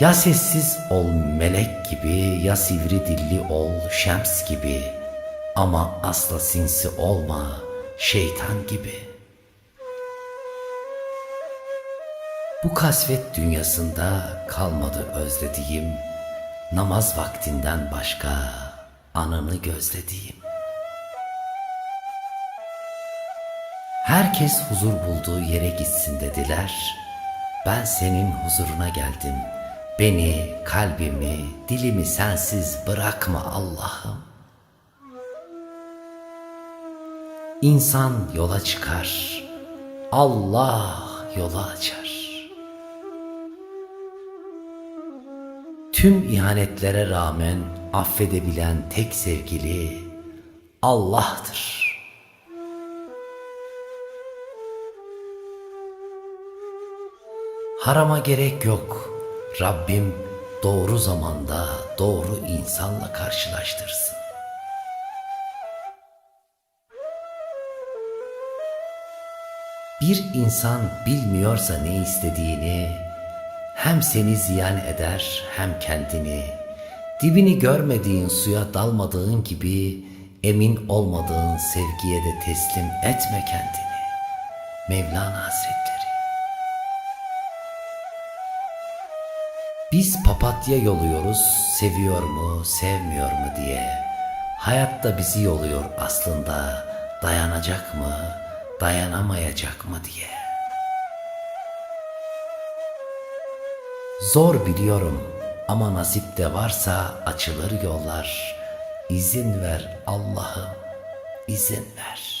Ya sessiz ol melek gibi ya sivri dilli ol şems gibi ama asla sinsi olma şeytan gibi. Bu kasvet dünyasında kalmadı özlediğim namaz vaktinden başka anını gözlediğim. Herkes huzur bulduğu yere gitsin dediler. Ben senin huzuruna geldim. Beni, kalbimi, dilimi sensiz bırakma Allah'ım. İnsan yola çıkar. Allah yolu açar. Tüm ihanetlere rağmen affedebilen tek sevgili Allah'tır. Harama gerek yok. Rabbim doğru zamanda doğru insanla karşılaştırsın. Bir insan bilmiyorsa ne istediğini hem seni ziyan eder hem kendini. Dibini görmediğin suya dalmadığın gibi emin olmadığın sevgiye de teslim etme kendini. Mevlana Hazretleri Biz papatya yoluyoruz, seviyor mu, sevmiyor mu diye. Hayat da bizi yoluyor aslında, dayanacak mı, dayanamayacak mı diye. Zor biliyorum ama nasip de varsa açılır yollar. İzin ver Allah'ım, izin ver.